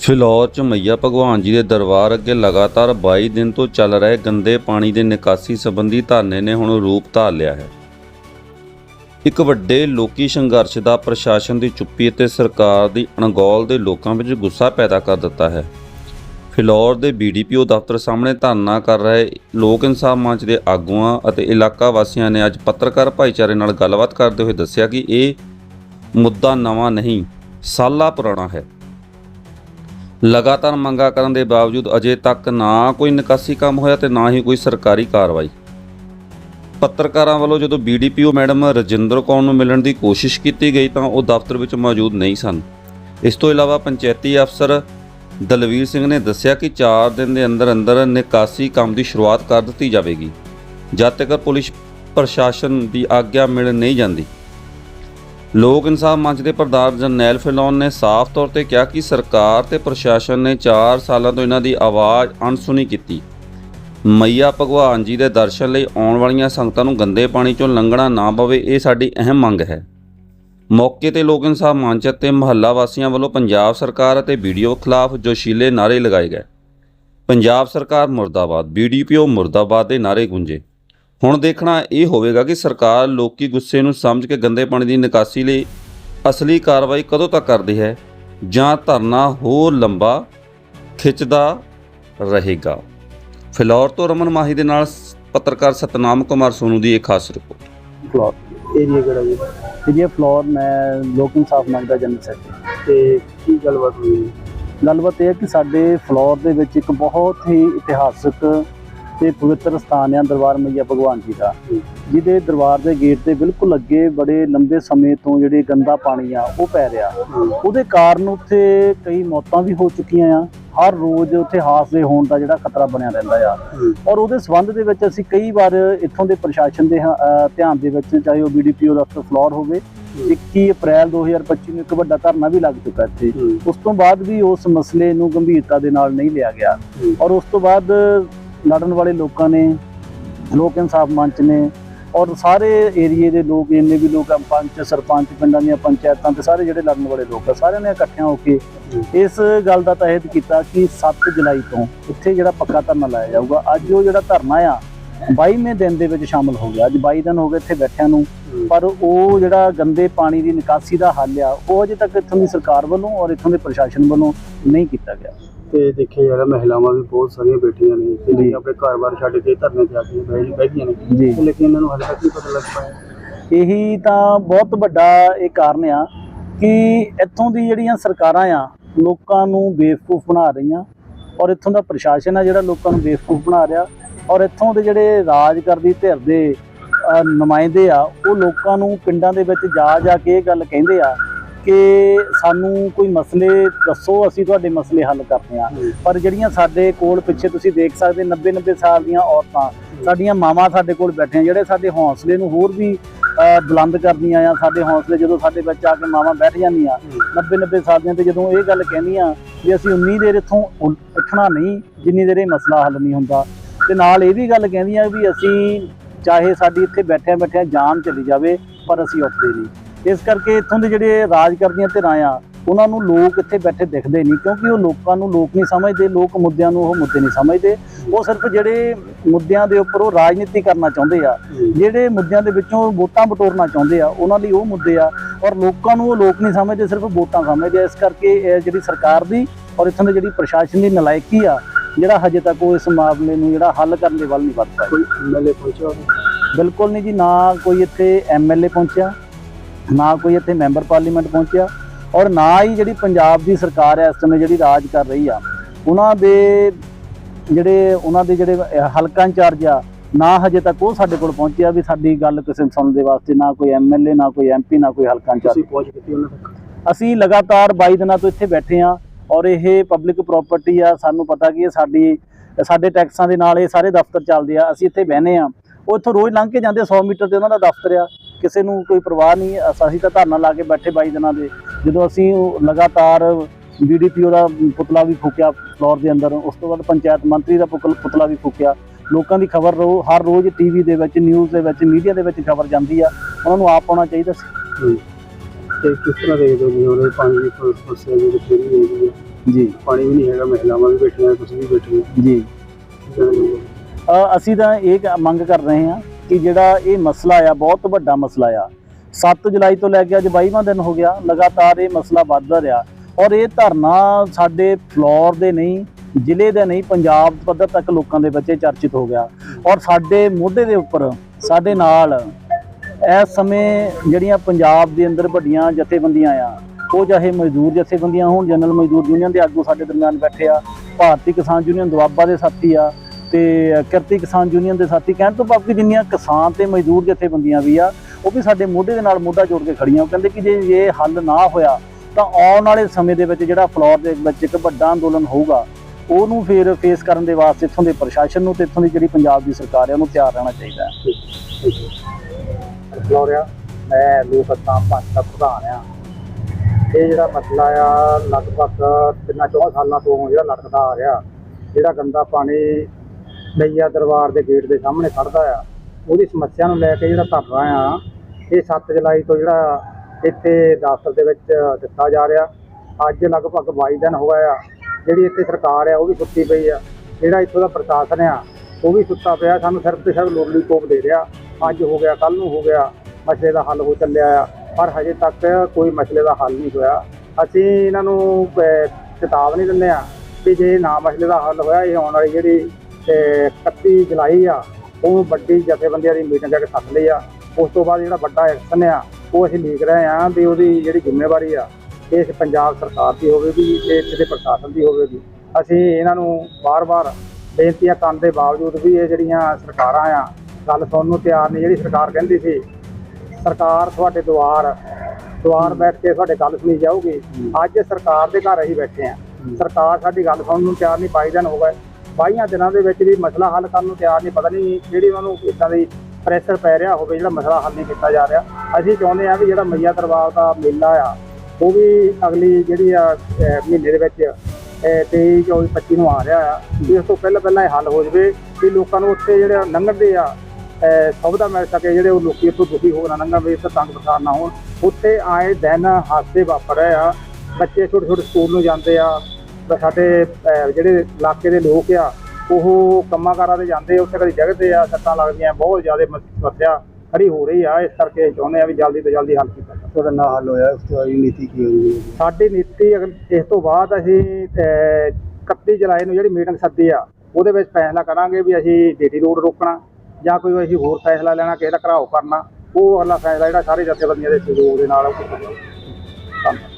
ਫਿਲੌਰ ਚ ਮਈਆ ਭਗਵਾਨ ਜੀ ਦੇ ਦਰਬਾਰ ਅੱਗੇ ਲਗਾਤਾਰ 22 ਦਿਨ ਤੋਂ ਚੱਲ ਰਹੇ ਗੰਦੇ ਪਾਣੀ ਦੇ ਨਿਕਾਸੀ ਸੰਬੰਧੀ ਧਰਨੇ ਨੇ ਹੁਣ ਰੂਪ ਧਾਰ ਲਿਆ ਹੈ। ਇੱਕ ਵੱਡੇ ਲੋਕੀ ਸੰਘਰਸ਼ ਦਾ ਪ੍ਰਸ਼ਾਸਨ ਦੀ ਚੁੱਪੀ ਅਤੇ ਸਰਕਾਰ ਦੀ ਅਣਗੌਲ ਦੇ ਲੋਕਾਂ ਵਿੱਚ ਗੁੱਸਾ ਪੈਦਾ ਕਰ ਦਿੱਤਾ ਹੈ। ਫਿਲੌਰ ਦੇ ਬੀਡੀਪੀਓ ਦਫ਼ਤਰ ਸਾਹਮਣੇ ਧਰਨਾ ਕਰ ਰਹੇ ਲੋਕ ਇਨਸਾਫ ਮੰਚ ਦੇ ਆਗੂਆਂ ਅਤੇ ਇਲਾਕਾ ਵਾਸੀਆਂ ਨੇ ਅੱਜ ਪੱਤਰਕਾਰ ਭਾਈਚਾਰੇ ਨਾਲ ਗੱਲਬਾਤ ਕਰਦੇ ਹੋਏ ਦੱਸਿਆ ਕਿ ਇਹ ਮੁੱਦਾ ਨਵਾਂ ਨਹੀਂ, ਸਾਲਾ ਪੁਰਾਣਾ ਹੈ। ਲਗਾਤਾਰ ਮੰਗਾਂ ਕਰਨ ਦੇ ਬਾਵਜੂਦ ਅਜੇ ਤੱਕ ਨਾ ਕੋਈ ਨਿਕਾਸੀ ਕੰਮ ਹੋਇਆ ਤੇ ਨਾ ਹੀ ਕੋਈ ਸਰਕਾਰੀ ਕਾਰਵਾਈ। ਪੱਤਰਕਾਰਾਂ ਵੱਲੋਂ ਜਦੋਂ ਬੀਡੀਪੀਓ ਮੈਡਮ ਰਜਿੰਦਰ ਕੌਰ ਨੂੰ ਮਿਲਣ ਦੀ ਕੋਸ਼ਿਸ਼ ਕੀਤੀ ਗਈ ਤਾਂ ਉਹ ਦਫ਼ਤਰ ਵਿੱਚ ਮੌਜੂਦ ਨਹੀਂ ਸਨ। ਇਸ ਤੋਂ ਇਲਾਵਾ ਪੰਚਾਇਤੀ ਅਫਸਰ ਦਲਵੀਰ ਸਿੰਘ ਨੇ ਦੱਸਿਆ ਕਿ 4 ਦਿਨ ਦੇ ਅੰਦਰ ਅੰਦਰ ਨਿਕਾਸੀ ਕੰਮ ਦੀ ਸ਼ੁਰੂਆਤ ਕਰ ਦਿੱਤੀ ਜਾਵੇਗੀ। ਜਦ ਤੱਕ ਪੁਲਿਸ ਪ੍ਰਸ਼ਾਸਨ ਦੀ ਆਗਿਆ ਮਿਲ ਨਹੀਂ ਜਾਂਦੀ ਲੋਕ ਇਨਸਾਫ ਮੰਚ ਦੇ ਪ੍ਰਧਾਨ ਜਰਨੈਲ ਫਿਲੌਨ ਨੇ ਸਾਫ਼ ਤੌਰ ਤੇ ਕਿਹਾ ਕਿ ਸਰਕਾਰ ਤੇ ਪ੍ਰਸ਼ਾਸਨ ਨੇ 4 ਸਾਲਾਂ ਤੋਂ ਇਹਨਾਂ ਦੀ ਆਵਾਜ਼ ਅਣਸੁਣੀ ਕੀਤੀ। ਮਈਆ ਭਗਵਾਨ ਜੀ ਦੇ ਦਰਸ਼ਨ ਲਈ ਆਉਣ ਵਾਲੀਆਂ ਸੰਗਤਾਂ ਨੂੰ ਗੰਦੇ ਪਾਣੀ ਚੋਂ ਲੰਘਣਾ ਨਾ ਪਵੇ, ਇਹ ਸਾਡੀ ਅਹਿਮ ਮੰਗ ਹੈ। ਮੌਕੇ ਤੇ ਲੋਕ ਇਨਸਾਫ ਮੰਚ ਅਤੇ ਮਹੱਲਾ ਵਾਸੀਆਂ ਵੱਲੋਂ ਪੰਜਾਬ ਸਰਕਾਰ ਅਤੇ ਵੀਡੀਓ ਖਿਲਾਫ ਜੋਸ਼ੀਲੇ ਨਾਅਰੇ ਲਗਾਏ ਗਏ। ਪੰਜਾਬ ਸਰਕਾਰ ਮੁਰਦਾਬਾਦ ਬੀਡੀਪੀਓ ਮੁਰਦਾਬਾਦ ਦੇ ਨਾਅਰੇ ਗੂੰਜੇ। ਹੁਣ ਦੇਖਣਾ ਇਹ ਹੋਵੇਗਾ ਕਿ ਸਰਕਾਰ ਲੋਕੀ ਗੁੱਸੇ ਨੂੰ ਸਮਝ ਕੇ ਗੰਦੇ ਪਾਣੀ ਦੀ ਨਿਕਾਸੀ ਲਈ ਅਸਲੀ ਕਾਰਵਾਈ ਕਦੋਂ ਤੱਕ ਕਰਦੀ ਹੈ ਜਾਂ ਧਰਨਾ ਹੋਰ ਲੰਬਾ ਖਿੱਚਦਾ ਰਹੇਗਾ। ਫਿਲੌਰ ਤੋਂ ਰਮਨ ਮਾਹੀ ਦੇ ਨਾਲ ਪੱਤਰਕਾਰ ਸਤਨਾਮ ਕੁਮਾਰ ਸੋਨੂ ਦੀ ਇੱਕ ਖਾਸ ਰਿਪੋਰਟ। ਫਲੋਰ। ਏਰੀਆ ਕਿਹੜਾ ਜੀ? ਜੀ ਫਲੋਰ ਮੈਂ ਲੋਕ ਇਨਸਾਫ ਮੰਗ ਜਨਰਲ ਸੈਕਟਰੀ। ਤੇ ਕੀ ਗੱਲਬਾਤ ਹੋਈ? ਗੱਲਬਾਤ ਇਹ ਹੈ ਕਿ ਸਾਡੇ ਫਲੋਰ ਦੇ ਵਿੱਚ ਇੱਕ ਬਹੁਤ ਹੀ ਇਤਿਹਾਸਕ ਤੇ ਪਵਿੱਤਰ ਸਥਾਨ ਹੈ ਦਰਬਾਰ ਮਈਆ ਭਗਵਾਨ ਜੀ ਦਾ। ਜਿਹਦੇ ਦਰਬਾਰ ਦੇ ਗੇਟ ਦੇ ਬਿਲਕੁਲ ਅੱਗੇ ਬੜੇ ਲੰਬੇ ਸਮੇਂ ਤੋਂ ਜਿਹੜੇ ਗੰਦਾ ਪਾਣੀ ਆ ਉਹ ਪੈ ਰਿਹਾ। ਉਹਦੇ ਕਾਰਨ ਉੱਥੇ ਕਈ ਮੌਤਾਂ ਵੀ ਹੋ ਚੁੱਕੀਆਂ ਆ। ਹਰ ਰੋਜ਼ ਉੱਥੇ ਹਾਦਸੇ ਹੋਣ ਦਾ ਜਿਹੜਾ ਖਤਰਾ ਬਣਿਆ ਰਹਿੰਦਾ ਆ। ਔਰ ਉਹਦੇ ਸਬੰਧ ਦੇ ਵਿੱਚ ਅਸੀਂ ਕਈ ਵਾਰ ਇੱਥੋਂ ਦੇ ਪ੍ਰਸ਼ਾਸਨ ਦੇ ਧਿਆਨ ਦੇ ਵਿੱਚ ਚਾਹੇ ਉਹ ਬੀਡੀਪੀਓ ਦਫ਼ਤਰ ਫਲੋਰ ਹੋਵੇ 21 ਅਪ੍ਰੈਲ 2025 ਨੂੰ ਇੱਕ ਵੱਡਾ ਧਰਨਾ ਵੀ ਲੱਗ ਚੁੱਕਾ ਇੱਥੇ। ਉਸ ਤੋਂ ਬਾਅਦ ਵੀ ਉਸ ਮਸਲੇ ਨੂੰ ਗੰਭੀਰਤਾ ਦੇ ਨਾਲ ਨਹੀਂ ਲਿਆ ਗਿਆ। ਔਰ ਉਸ ਤੋਂ ਬਾਅਦ ਲੜਨ ਵਾਲੇ ਲੋਕਾਂ ਨੇ ਲੋਕ ਇਨਸਾਫ ਮੰਚ ਨੇ ਔਰ ਸਾਰੇ ਏਰੀਏ ਦੇ ਲੋਕ ਜਿੰਨੇ ਵੀ ਲੋਕ ਪੰਚ ਸਰਪੰਚ ਪਿੰਡਾਂ ਦੀਆਂ ਪੰਚਾਇਤਾਂ ਤੇ ਸਾਰੇ ਜਿਹੜੇ ਲੜਨ ਵਾਲੇ ਲੋਕ ਆ ਸਾਰਿਆਂ ਨੇ ਇਕੱਠਿਆਂ ਹੋ ਕੇ। ਇਸ ਗੱਲ ਦਾ ਤਹਿਤ ਕੀਤਾ ਕਿ 7 ਜੁਲਾਈ ਤੋਂ ਇੱਥੇ ਜਿਹੜਾ ਪੱਕਾ ਧਰਨਾ ਲਾਇਆ ਜਾਊਗਾ। ਅੱਜ ਉਹ ਜਿਹੜਾ ਧਰਨਾ ਆ 22ਵੇਂ ਦਿਨ ਦੇ ਵਿੱਚ ਸ਼ਾਮਲ ਹੋ ਗਿਆ। ਅੱਜ 22 ਦਿਨ ਹੋ ਗਏ ਇੱਥੇ ਬੈਠਿਆਂ ਨੂੰ ਪਰ ਉਹ ਜਿਹੜਾ ਗੰਦੇ ਪਾਣੀ ਦੀ ਨਿਕਾਸੀ ਦਾ ਹੱਲ ਆ ਉਹ ਅਜੇ ਤੱਕ ਇੱਥੋਂ ਦੀ ਸਰਕਾਰ ਵੱਲੋਂ ਔਰ ਇੱਥੋਂ ਦੇ ਪ੍ਰਸ਼ਾਸਨ ਵੱਲੋਂ ਨਹੀਂ ਕੀਤਾ ਗਿਆ। ਤੇ ਦੇਖਿਆ ਯਾਰ ਮਹਿਲਾਵਾਂ ਵੀ ਬਹੁਤ ਸਾਰੀਆਂ ਬੈਠੀਆਂ ਨੇ ਤੇ ਜੀ। ਆਪਣੇ ਘਰ-ਬਾਰ ਛੱਡ ਕੇ ਧਰਨੇ ਤੇ ਆ ਕੇ ਬਹਿ ਬੈਠੀਆਂ ਨੇ। ਜੀ। ਤੇ ਲੇਕਿਨ ਇਹਨਾਂ ਨੂੰ ਹਾਲੇ ਤੱਕ ਨਹੀਂ ਪਤਾ ਲੱਗ ਪਾਇਆ। ਇਹੀ ਤਾਂ ਬਹੁਤ ਵੱਡਾ ਇਹ ਕਾਰਨ ਆ ਕਿ ਇੱਥੋਂ ਦੀ ਜਿਹੜੀਆਂ ਸਰਕਾਰਾਂ ਆ ਲੋਕਾਂ ਨੂੰ ਬੇਵਕੂਫ ਬਣਾ ਰਹੀਆਂ ਔਰ ਇੱਥੋਂ ਦਾ ਪ੍ਰਸ਼ਾਸਨ ਆ ਜਿਹੜਾ ਲੋਕਾਂ ਨੂੰ ਬੇਵਕੂਫ ਬਣਾ ਰਿਹਾ ਔਰ ਇੱਥੋਂ ਦੇ ਜਿਹੜੇ ਰਾਜ ਕਰਦੀ ਧਿਰ ਦੇ ਅਹ, ਨੁਮਾਇੰਦੇ ਆ ਉਹ ਲੋਕਾਂ ਨੂੰ ਪਿੰਡਾਂ ਦੇ ਵਿੱਚ ਜਾ ਜਾ ਕੇ ਇਹ ਗੱਲ ਕਹਿੰਦੇ ਆ ਕਿ ਸਾਨੂੰ ਕੋਈ ਮਸਲੇ ਦੱਸੋ ਅਸੀਂ ਤੁਹਾਡੇ ਮਸਲੇ ਹੱਲ ਕਰਦੇ ਆ ਪਰ ਜਿਹੜੀਆਂ ਸਾਡੇ ਕੋਲ ਪਿੱਛੇ ਤੁਸੀਂ ਦੇਖ ਸਕਦੇ 90 90 ਸਾਲ ਦੀਆਂ ਔਰਤਾਂ ਸਾਡੀਆਂ ਮਾਵਾਂ ਸਾਡੇ ਕੋਲ ਬੈਠੀਆਂ ਜਿਹੜੇ ਸਾਡੇ ਹੌਸਲੇ ਨੂੰ ਹੋਰ ਵੀ ਬੁਲੰਦ ਕਰਦੀਆਂ ਆ ਸਾਡੇ ਹੌਸਲੇ ਜਦੋਂ ਸਾਡੇ ਵਿੱਚ ਆ ਕੇ ਮਾਵਾਂ ਬੈਠ ਜਾਂਦੀਆਂ 90 90 ਸਾਲ ਦੀਆਂ ਤੇ ਜਦੋਂ ਇਹ ਗੱਲ ਕਹਿੰਦੀਆਂ ਵੀ ਅਸੀਂ ਉਨੀ ਦੇਰ ਇੱਥੋਂ ਉੱਠਣਾ ਨਹੀਂ ਜਿੰਨੀ ਦੇਰ ਇਹ ਮਸਲਾ ਹੱਲ ਨਹੀਂ ਹੁੰਦਾ। ਤੇ ਨਾਲ ਇਹ ਵੀ ਗੱਲ ਕਹਿੰਦੀਆਂ ਵੀ ਅਸੀਂ ਚਾਹੇ ਸਾਡੀ ਇੱਥੇ ਬੈਠਿਆਂ ਬੈਠਿਆਂ ਜਾਨ ਚਲੀ ਜਾਵੇ ਪਰ ਅਸੀਂ ਉੱਠਦੇ ਨਹੀਂ। ਇਸ ਕਰਕੇ ਇੱਥੋਂ ਦੇ ਜਿਹੜੇ ਰਾਜ ਕਰਦੀਆਂ ਧਿਰਾਂ ਆ ਉਹਨਾਂ ਨੂੰ ਲੋਕ ਇੱਥੇ ਬੈਠੇ ਦਿਖਦੇ ਨਹੀਂ ਕਿਉਂਕਿ ਉਹ ਲੋਕਾਂ ਨੂੰ ਲੋਕ ਨਹੀਂ ਸਮਝਦੇ ਲੋਕ ਮੁੱਦਿਆਂ ਨੂੰ ਉਹ ਮੁੱਦੇ ਨਹੀਂ ਸਮਝਦੇ। ਉਹ ਸਿਰਫ ਜਿਹੜੇ ਮੁੱਦਿਆਂ ਦੇ ਉੱਪਰ ਉਹ ਰਾਜਨੀਤੀ ਕਰਨਾ ਚਾਹੁੰਦੇ ਆ ਜਿਹੜੇ ਮੁੱਦਿਆਂ ਦੇ ਵਿੱਚੋਂ ਵੋਟਾਂ ਬਟੋਰਨਾ ਚਾਹੁੰਦੇ ਆ ਉਹਨਾਂ ਲਈ ਉਹ ਮੁੱਦੇ ਆ ਔਰ ਲੋਕਾਂ ਨੂੰ ਉਹ ਲੋਕ ਨਹੀਂ ਸਮਝਦੇ ਸਿਰਫ ਵੋਟਾਂ ਸਮਝਦੇ ਆ। ਇਸ ਕਰਕੇ ਇਹ ਜਿਹੜੀ ਸਰਕਾਰ ਦੀ ਔਰ ਇੱਥੋਂ ਦੀ ਜਿਹੜੀ ਪ੍ਰਸ਼ਾਸਨ ਦੀ ਨਲਾਇਕੀ ਆ ਜਿਹੜਾ ਹਜੇ ਤੱਕ ਉਹ ਇਸ ਮਾਮਲੇ ਨੂੰ ਜਿਹੜਾ ਹੱਲ ਕਰਨ ਦੇ ਵੱਲ ਨਹੀਂ ਵੱਧ ਪਾਇਆ ਕੋਈ ਐਮਐਲਏ ਪਹੁੰਚਿਆ? ਬਿਲਕੁਲ ਨਹੀਂ ਜੀ ਨਾ ਕੋਈ ਇੱਥੇ ਐਮਐਲਏ ਪਹੁੰਚਿਆ। ਨਾ ਕੋਈ ਇੱਥੇ ਮੈਂਬਰ ਪਾਰਲੀਮੈਂਟ ਪਹੁੰਚਿਆ ਔਰ ਨਾ ਹੀ ਜਿਹੜੀ ਪੰਜਾਬ ਦੀ ਸਰਕਾਰ ਹੈ ਇਸ ਸਮੇਂ ਜਿਹੜੀ ਰਾਜ ਕਰ ਰਹੀ ਆ ਉਹਨਾਂ ਦੇ ਜਿਹੜੇ ਉਹਨਾਂ ਦੇ ਜਿਹੜੇ ਹਲਕਾ ਇੰਚਾਰਜ ਆ ਨਾ ਹਜੇ ਤੱਕ ਉਹ ਸਾਡੇ ਕੋਲ ਪਹੁੰਚਿਆ ਵੀ ਸਾਡੀ ਗੱਲ ਕਿਸੇ ਨੂੰ ਸੁਣਨ ਦੇ ਵਾਸਤੇ ਨਾ ਕੋਈ ਐਮਐਲਏ ਨਾ ਕੋਈ ਐਮਪੀ ਨਾ ਕੋਈ ਹਲਕਾ ਇੰਚਾਰਜ। ਤੁਸੀਂ ਪਹੁੰਚ ਕੀਤੀ ਉਹਨਾਂ ਤੱਕ? ਅਸੀਂ ਲਗਾਤਾਰ 22 ਦਿਨਾਂ ਤੋਂ ਇੱਥੇ ਬੈਠੇ ਆ ਔਰ ਇਹ ਪਬਲਿਕ ਪ੍ਰਾਪਰਟੀ ਆ ਸਾਨੂੰ ਪਤਾ ਕਿ ਇਹ ਸਾਡੀ ਸਾਡੇ ਟੈਕਸਾਂ ਦੇ ਨਾਲ ਇਹ ਸਾਰੇ ਦਫ਼ਤਰ ਚੱਲਦੇ ਆ ਅਸੀਂ ਇੱਥੇ ਬਹਿਨੇ ਆ ਉਹ ਇੱਥੋਂ ਰੋਜ਼ ਲੰਘ ਕੇ ਜਾਂਦੇ 100 ਮੀਟਰ ਤੇ ਉਹਨਾਂ ਦਾ ਦਫ਼ਤਰ ਆ। ਕਿਸੇ ਨੂੰ ਕੋਈ ਪਰਵਾਹ ਨਹੀਂ ਅਸ- ਤਾਂ ਧਰਨਾ ਲਾ ਕੇ ਬੈਠੇ 22 ਦਿਨਾਂ ਦੇ। ਜਦੋਂ ਅਸੀਂ ਲਗਾਤਾਰ ਬੀਡੀਪੀਓ ਦਾ ਪੁਤਲਾ ਵੀ ਫੂਕਿਆ ਫਲੋਰ ਦੇ ਅੰਦਰ। ਉਸ ਤੋਂ ਬਾਅਦ ਪੰਚਾਇਤ ਮੰਤਰੀ ਦਾ ਪੁਤਲਾ ਵੀ ਫੂਕਿਆ। ਲੋਕਾਂ ਦੀ ਖਬਰ ਰੋ ਹਰ ਰੋਜ਼ ਟੀਵੀ ਦੇ ਵਿੱਚ ਨਿਊਜ਼ ਦੇ ਵਿੱਚ ਮੀਡੀਆ ਦੇ ਵਿੱਚ ਖਬਰ ਜਾਂਦੀ ਆ। ਉਹਨਾਂ ਨੂੰ ਆਪ ਆਉਣਾ ਚਾਹੀਦਾ ਸੀ। ਤੇ ਕਿਸ ਤਰ੍ਹਾਂ ਦੇਖਦੇ ਹੋ ਜੀ? ਉਹਨੇ ਪਾਣੀ ਦੀ ਸਮੱਸਿਆ ਜਿਹੜੀ ਕਿਹੜੀ ਹੈਗੀ ਹੈ ਜੀ। ਪਾਣੀ ਵੀ ਨਹੀਂ ਹੈਗਾ ਮਹਿਲਾਵਾਂ ਵੀ ਬੈਠੀਆਂ ਤੁਸੀਂ ਵੀ ਬੈਠੇ ਜੀ। ਅਸੀਂ ਤਾਂ ਇਹ ਮੰਗ ਕਰ ਰਹੇ ਹਾਂ ਕਿ ਜਿਹੜਾ ਇਹ ਮਸਲਾ ਆ, ਬਹੁਤ ਵੱਡਾ ਮਸਲਾ ਆ। 7 ਜੁਲਾਈ ਤੋਂ ਲੈ ਕੇ ਅੱਜ 22ਵਾਂ ਦਿਨ ਹੋ ਗਿਆ, ਲਗਾਤਾਰ ਇਹ ਮਸਲਾ ਵੱਧਦਾ ਰਿਹਾ। ਔਰ ਇਹ ਧਰਨਾ ਸਾਡੇ ਫਲੋਰ ਦੇ ਨਹੀਂ, ਜ਼ਿਲ੍ਹੇ ਦੇ ਨਹੀਂ, ਪੰਜਾਬ ਪੱਧਰ ਤੱਕ ਲੋਕਾਂ ਦੇ ਬੱਚੇ ਚਰਚਿਤ ਹੋ ਗਿਆ। ਔਰ ਸਾਡੇ ਮੋਢੇ ਦੇ ਉੱਪਰ, ਸਾਡੇ ਨਾਲ ਇਸ ਸਮੇਂ ਜਿਹੜੀਆਂ ਪੰਜਾਬ ਦੇ ਅੰਦਰ ਵੱਡੀਆਂ ਜਥੇਬੰਦੀਆਂ ਆ, ਉਹ ਚਾਹੇ ਮਜ਼ਦੂਰ ਜਥੇਬੰਦੀਆਂ ਹੋਣ, ਜਨਰਲ ਮਜ਼ਦੂਰ ਯੂਨੀਅਨ ਦੇ ਆਗੂ ਸਾਡੇ ਦਰਮਿਆਨ ਬੈਠੇ ਆ, ਭਾਰਤੀ ਕਿਸਾਨ ਯੂਨੀਅਨ ਦੁਆਬਾ ਦੇ ਸਾਥੀ ਆ ਤੇ ਕਿਰਤੀ ਕਿਸਾਨ ਯੂਨੀਅਨ ਦੇ ਸਾਥੀ ਕਹਿਣ ਤੋਂ ਬਾਕੀ ਜਿੰਨੀਆਂ ਕਿਸਾਨ ਤੇ ਮਜ਼ਦੂਰ ਜਥੇਬੰਦੀਆਂ ਵੀ ਆ, ਉਹ ਵੀ ਸਾਡੇ ਮੋਢੇ ਦੇ ਨਾਲ ਮੋਢਾ ਜੋੜ ਕੇ ਖੜੀਆਂ। ਉਹ ਕਹਿੰਦੇ ਕਿ ਜੇ ਇਹ ਹੱਲ ਨਾ ਹੋਇਆ, ਤਾਂ ਆਉਣ ਵਾਲੇ ਸਮੇਂ ਦੇ ਵਿੱਚ ਜਿਹੜਾ ਫਲੋਰ ਦੇ ਵਿੱਚ ਇੱਕ ਵੱਡਾ ਅੰਦੋਲਨ ਹੋਊਗਾ, ਉਹਨੂੰ ਫਿਰ ਫੇਸ ਕਰਨ ਦੇ ਵਾਸਤੇ ਇੱਥੋਂ ਦੇ ਪ੍ਰਸ਼ਾਸਨ ਨੂੰ ਤੇ ਇੱਥੋਂ ਦੀ ਜਿਹੜੀ ਪੰਜਾਬ ਦੀ ਸਰਕਾਰ ਹੈ, ਉਹਨੂੰ ਤਿਆਰ ਰਹਿਣਾ ਚਾਹੀਦਾ ਹੈ। ਫਲੋਰਿਆ, ਮੈਂ ਲੋਕ ਅਸਾਮ ਪੰਜ ਦਾ ਪ੍ਰਧਾਨ ਆ ਇਹ ਜਿਹੜਾ ਮਸਲਾ ਆ, ਲਗਭਗ ਤਿੰਨਾਂ ਚੌਂ ਸਾਲਾਂ ਤੋਂ ਜਿਹੜਾ ਲੜਕਦਾ ਆ ਰਿਹਾ, ਜਿਹੜਾ ਗੰਦਾ ਪਾਣੀ ਮਈਆ ਦਰਬਾਰ ਦੇ ਗੇਟ ਦੇ ਸਾਹਮਣੇ ਖੜਦਾ ਆ। ਉਹਦੀ ਸਮੱਸਿਆ ਨੂੰ ਲੈ ਕੇ ਜਿਹੜਾ ਧਰਨਾ ਆ, ਇਹ 7 ਜੁਲਾਈ ਤੋਂ ਜਿਹੜਾ ਇੱਥੇ ਦਫ਼ਤਰ ਦੇ ਵਿੱਚ ਦਿੱਤਾ ਜਾ ਰਿਹਾ। ਅੱਜ ਲਗਭਗ 22 ਦਿਨ ਹੋਇਆ ਆ, ਜਿਹੜੀ ਇੱਥੇ ਸਰਕਾਰ ਆ, ਉਹ ਵੀ ਸੁੱਤੀ ਪਈ ਆ। ਜਿਹੜਾ ਇੱਥੋਂ ਦਾ ਪ੍ਰਸ਼ਾਸਨ ਆ, ਉਹ ਵੀ ਸੁੱਤਾ ਪਿਆ। ਸਾਨੂੰ ਸਿਰਫ ਤੇ ਸਿਰਫ ਲੋਰਲੀ ਕੋਪ ਦੇ ਰਿਹਾ। ਅੱਜ ਹੋ ਗਿਆ ਕੱਲ ਨੂੰ ਹੋ ਗਿਆ, ਮਸਲੇ ਦਾ ਹੱਲ ਹੋ ਚੱਲਿਆ ਆ। ਪਰ ਹਜੇ ਤੱਕ ਕੋਈ ਮਸਲੇ ਦਾ ਹੱਲ ਨਹੀਂ ਹੋਇਆ। ਅਸੀਂ ਇਹਨਾਂ ਨੂੰ ਚੇਤਾਵਨੀ ਦਿੰਦੇ ਆ ਕਿ ਜੇ ਨਾ ਮਸਲੇ ਦਾ ਹੱਲ ਹੋਇਆ, ਇਹ ਆਉਣ ਵਾਲੀ ਜਿਹੜੀ ਅਹ, 31 ਜੁਲਾਈ ਆ ਉਹ ਵੱਡੀ ਜਥੇਬੰਦੀਆਂ ਦੀ ਮੀਟਿੰਗ ਕਰਕੇ ਸੱਦ ਲਈ ਆ। ਉਸ ਤੋਂ ਬਾਅਦ ਜਿਹੜਾ ਵੱਡਾ ਐਕਸ਼ਨ ਆ ਉਹ ਅਸੀਂ ਲਿਖ ਰਹੇ ਆ ਵੀ ਉਹਦੀ ਜਿਹੜੀ ਜ਼ਿੰਮੇਵਾਰੀ ਆ ਇਹ ਇਸ ਪੰਜਾਬ ਸਰਕਾਰ ਦੀ ਹੋਵੇਗੀ ਤੇ ਇੱਥੇ ਦੇ ਪ੍ਰਸ਼ਾਸਨ ਦੀ ਹੋਵੇਗੀ। ਅਸੀਂ ਇਹਨਾਂ ਨੂੰ ਬਾਰ-ਬਾਰ ਬੇਨਤੀਆਂ ਕਰਨ ਦੇ ਬਾਵਜੂਦ ਵੀ ਇਹ ਜਿਹੜੀਆਂ ਸਰਕਾਰਾਂ ਆ ਗੱਲ ਸੁਣਨ ਨੂੰ ਤਿਆਰ ਨਹੀਂ। ਜਿਹੜੀ ਸਰਕਾਰ ਕਹਿੰਦੀ ਸੀ ਸਰਕਾਰ ਤੁਹਾਡੇ ਦੁਆਰ ਦੁਆਰ ਬੈਠ ਕੇ ਤੁਹਾਡੇ ਗੱਲ ਸੁਣੀ ਜਾਊਗੀ। ਅੱਜ ਸਰਕਾਰ ਦੇ ਘਰ ਅਸੀਂ ਬੈਠੇ ਆ। ਸਰਕਾਰ ਸਾਡੀ ਗੱਲ ਸੁਣਨ ਨੂੰ ਤਿਆਰ ਨਹੀਂ ਬਾਈ ਦਿਨ ਹੋ ਗਏ। ਬਾਈਆਂ ਦਿਨਾਂ ਦੇ ਵਿੱਚ ਵੀ ਮਸਲਾ ਹੱਲ ਕਰਨ ਨੂੰ ਤਿਆਰ ਨਹੀਂ ਪਤਾ ਨਹੀਂ ਜਿਹੜੀ ਉਹਨਾਂ ਨੂੰ ਇਦਾਂ ਦੀ ਪ੍ਰੈਸ਼ਰ ਪੈ ਰਿਹਾ ਹੋਵੇ ਜਿਹੜਾ ਮਸਲਾ ਹੱਲ ਨਹੀਂ ਕੀਤਾ ਜਾ ਰਿਹਾ। ਅਸੀਂ ਚਾਹੁੰਦੇ ਆ ਵੀ ਜਿਹੜਾ ਮਈਆ ਦਰਬਾਰ ਦਾ ਮੇਲਾ ਆ, ਉਹ ਵੀ ਅਗਲੀ ਜਿਹੜੀ ਆ ਮਹੀਨੇ ਦੇ ਵਿੱਚ, ਅਹ 23 24 25 ਨੂੰ ਆ ਰਿਹਾ ਆ, ਵੀ ਉਸ ਤੋਂ ਪਹਿਲਾਂ ਪਹਿਲਾਂ ਇਹ ਹੱਲ ਹੋ ਜਵੇ ਕਿ ਲੋਕਾਂ ਨੂੰ ਉੱਥੇ ਜਿਹੜੇ ਲੰਘਦੇ ਆ ਸੁਵਿਧਾ ਮਿਲ ਸਕੇ, ਜਿਹੜੇ ਉਹ ਲੋਕੀ ਇੱਥੋਂ ਦੁਖੀ ਹੋ ਨਾ ਲੰਘਣ ਵੀ ਇੱਥੇ ਤੰਗ ਪਰੇਸ਼ਾਨ ਨਾ ਹੋਣ। ਉੱਥੇ ਆਏ ਦਿਨ ਹਾਦਸੇ ਵਾਪਰ ਰਹੇ ਆ, ਬੱਚੇ ਛੋਟੇ ਛੋਟੇ ਸਕੂਲ ਨੂੰ ਜਾਂਦੇ ਆ ਸਾਡੇ ਜਿਹੜੇ ਇਲਾਕੇ ਦੇ ਲੋਕ ਆ ਉਹ ਕੰਮਾਂ ਕਾਰਾਂ ਤੇ ਜਾਂਦੇ ਉੱਥੇ ਕਦੀ ਜਗਦੇ ਆ ਸੱਟਾਂ ਲੱਗਦੀਆਂ ਬਹੁਤ ਜ਼ਿਆਦਾ ਸਮੱਸਿਆ ਖੜੀ ਹੋ ਰਹੀ ਆ ਇਸ ਕਰਕੇ ਚਾਹੁੰਦੇ ਆ ਵੀ ਜਲਦੀ ਤੋਂ ਜਲਦੀ ਹੱਲ ਕੀਤਾ ਜਾਵੇ। ਤੁਹਾਡਾ ਨਾ ਹੱਲ ਹੋਇਆ ਉਸ ਤੋਂ ਨੀਤੀ ਕੀ ਹੋਊਗੀ? ਸਾਡੀ ਨੀਤੀ ਇਸ ਤੋਂ ਬਾਅਦ ਅਸੀਂ ਅਹ, 31 ਜੁਲਾਈ ਨੂੰ ਜਿਹੜੀ ਮੀਟਿੰਗ ਸੱਦੀ ਆ ਉਹਦੇ ਵਿੱਚ ਫੈਸਲਾ ਕਰਾਂਗੇ ਵੀ ਅਸੀਂ ਡੀਟੀ ਰੋਡ ਰੋਕਣਾ ਜਾਂ ਕੋਈ ਅਸੀਂ ਹੋਰ ਫੈਸਲਾ ਲੈਣਾ ਕਿਸੇ ਦਾ ਘਰਾਓ ਕਰਨਾ ਉਹ ਅਗਲਾ ਫੈਸਲਾ ਜਿਹੜਾ ਸਾਰੇ ਜਥੇਬੰਦੀਆਂ ਦੇ ਸਹਿਯੋਗ ਦੇ ਨਾਲ ਕੀਤਾ ਜਾਊਗਾ। ਧੰਨਵਾਦ।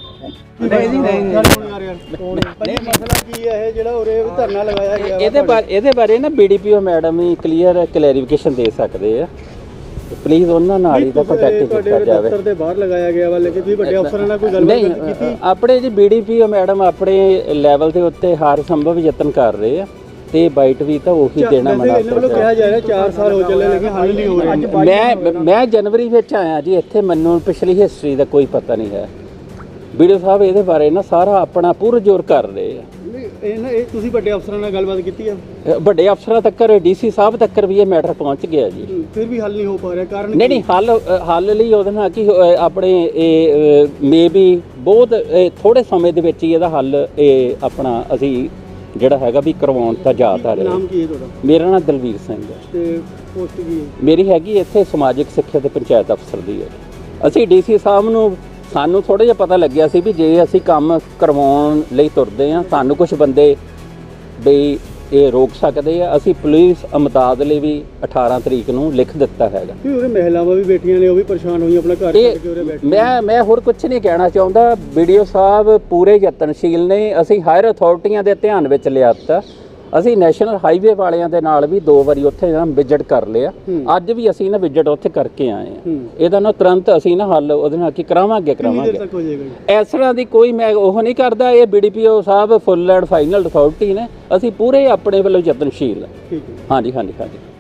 ਮਸਲਾ ਕੀ ਹੈ ਇਹ ਜਿਹੜਾ ਉਰੇ ਧਰਨਾ ਲਗਾਇਆ ਗਿਆ ਇਹਦੇ ਬਾਰੇ ਇਹਦੇ ਬਾਰੇ ਨਾ ਬੀਡੀਪੀਓ ਮੈਡਮ ਹੀ ਕਲੀਅਰ ਕਲੈਰੀਫਿਕੇਸ਼ਨ ਦੇ ਸਕਦੇ ਆ। ਪਲੀਜ਼ ਉਹਨਾਂ ਨਾਲ ਹੀ ਤਾਂ ਕੰਟੈਕਟ ਕੀਤਾ ਜਾਵੇ। ਦੇ ਬਾਹਰ ਲਗਾਇਆ ਗਿਆ ਵਾ ਲੇਕਿਨ ਤੁਸੀਂ ਵੱਡੇ ਅਫਸਰਾਂ ਨਾਲ ਕੋਈ ਨਹੀਂ ਅ, ਆਪਣੇ ਜੀ ਬੀਡੀਪੀਓ ਮੈਡਮ ਆਪਣੇ ਲੈਵਲ ਦੇ ਉੱਤੇ ਹਰ ਸੰਭਵ ਯਤਨ ਕਰ ਰਹੇ ਆ ਤੇ ਬਾਈਟ ਵੀ ਤਾਂ ਉਹੀ ਦੇਣਾ ਮਨਾਸਬ ਹੈ ਜਾ ਰਿਹਾ 4 ਸਾਲ ਹੋ ਚੱਲੇ ਲੇਕਿਨ ਹੱਲ ਨਹੀਂ ਹੋ ਰਿਹਾ। ਮੈਂ ਮੈਂ ਜਨਵਰੀ ਵਿੱਚ ਆਇਆ ਜੀ ਇੱਥੇ ਮੈਨੂੰ ਪਿਛਲੀ ਹਿਸਟਰੀ ਦਾ ਕੋਈ ਪਤਾ ਨਹੀਂ ਹੈ। ਵੀਡੀਓ ਸਾਹਿਬ ਇਹਦੇ ਬਾਰੇ ਨਾ ਸਾਰਾ ਆਪਣਾ ਪੂਰਾ ਜ਼ੋਰ ਕਰ ਰਹੇ ਆ। ਇਹ ਨਾ ਇਹ ਤੁਸੀਂ ਵੱਡੇ ਅਫਸਰਾਂ ਨਾਲ ਗੱਲਬਾਤ ਕੀਤੀ ਆ? ਅ, ਵੱਡੇ ਅਫਸਰਾਂ ਤੱਕ ਡੀਸੀ ਸਾਹਿਬ ਤੱਕ ਵੀ ਇਹ ਮੈਟਰ ਪਹੁੰਚ ਗਿਆ ਜੀ। ਫਿਰ ਵੀ ਹੱਲ ਨਹੀਂ ਹੋ ਪਾ ਰਿਹਾ ਕਾਰਨ ਨਹੀਂ ਨਹੀਂ ਹੱਲ ਅ, ਹੱਲ ਲਈ ਉਹਦੇ ਨਾਲ ਕੀ ਅ, ਆਪਣੇ ਇਹ ਮੇਬੀ ਬਹੁਤ ਥੋੜੇ ਸਮੇਂ ਦੇ ਵਿੱਚ ਹੀ ਇਹਦਾ ਹੱਲ ਇਹ ਆਪਣਾ ਅਸੀਂ ਜਿਹੜਾ ਹੈਗਾ ਵੀ ਕਰਵਾਉਣ ਤਾਂ ਜਾ ਤਾਂ ਰਹੇ ਨਾਮ ਕੀ ਹੈ ਤੁਹਾਡਾ? ਮੇਰਾ ਨਾਮ ਦਲਵੀਰ ਸਿੰਘ ਹੈ। ਤੇ ਪੋਸਟ ਕੀ ਹੈ? ਮੇਰੀ ਹੈਗੀ ਇੱਥੇ ਸਮਾਜਿਕ ਸਿੱਖਿਆ ਤੇ ਪੰਚਾਇਤ ਅਫਸਰ ਦੀ ਹੈ। ਅਸੀਂ ਡੀਸੀ ਸਾਹਿਬ ਨੂੰ ਸਾਨੂੰ ਥੋੜਾ ਜਿਹਾ ਪਤਾ ਲੱਗਿਆ ਸੀ ਵੀ ਜੇ ਅਸੀਂ ਕੰਮ ਕਰਵਾਉਣ ਲਈ ਤੁਰਦੇ ਆ ਸਾਨੂੰ ਕੁਝ ਬੰਦੇ ਬਈ ਇਹ ਰੋਕ ਸਕਦੇ ਆ। ਅਸੀਂ ਪੁਲਿਸ ਅਮਦਾਦ ਲਈ ਵੀ 18 ਤਰੀਕ ਨੂੰ ਲਿਖ ਦਿੱਤਾ ਹੈਗਾ। ਕਿ ਉਰੇ ਮਹਿਲਾਵਾਂ ਵੀ ਬੈਠੀਆਂ ਨੇ ਉਹ ਵੀ ਪਰੇਸ਼ਾਨ ਹੋਈਆਂ ਆਪਣਾ ਘਰ ਛੱਡ ਕੇ ਉਰੇ ਮੈਂ ਮੈਂ ਹੋਰ ਕੁਝ ਨਹੀਂ ਕਹਿਣਾ ਚਾਹੁੰਦਾ। ਵੀਡੀਓ ਸਾਹਿਬ ਪੂਰੇ ਯਤਨਸ਼ੀਲ ਨੇ। ਅਸੀਂ ਹਾਇਰ ਅਥਾਰਟੀਆਂ ਦੇ ਧਿਆਨ ਵਿੱਚ ਲਿਆ ਤਾ ਅਸੀਂ ਨੈਸ਼ਨਲ ਹਾਈਵੇ ਵਾਲਿਆਂ ਦੇ ਨਾਲ ਵੀ ਦੋ ਵਾਰੀ ਉੱਥੇ ਨਾ ਵਿਜ਼ਿਟ ਕਰ ਲਿਆ। ਅੱਜ ਵੀ ਅਸੀਂ ਨਾ ਵਿਜ਼ਿਟ ਉੱਥੇ ਕਰਕੇ ਆਏ ਆ ਇਹਦਾ ਨਾ ਤੁਰੰਤ ਅਸੀਂ ਨਾ ਹੱਲ ਉਹਦੇ ਨਾਲ ਕੀ ਕਰਾਵਾਂਗੇ ਕਰਾਵਾਂਗੇ? ਇਸ ਤਰ੍ਹਾਂ ਦੀ ਕੋਈ ਮੈਂ ਉਹ ਨਹੀਂ ਕਰਦਾ ਇਹ ਬੀਡੀਪੀਓ ਸਾਹਿਬ ਫੁੱਲ ਐਂਡ ਫਾਈਨਲ ਅਥਾਰਟੀ ਨੇ। ਅਸੀਂ ਪੂਰੇ ਆਪਣੇ ਵੱਲੋਂ ਯਤਨਸ਼ੀਲ ਹੈ। ਹਾਂਜੀ ਹਾਂਜੀ ਹਾਂਜੀ।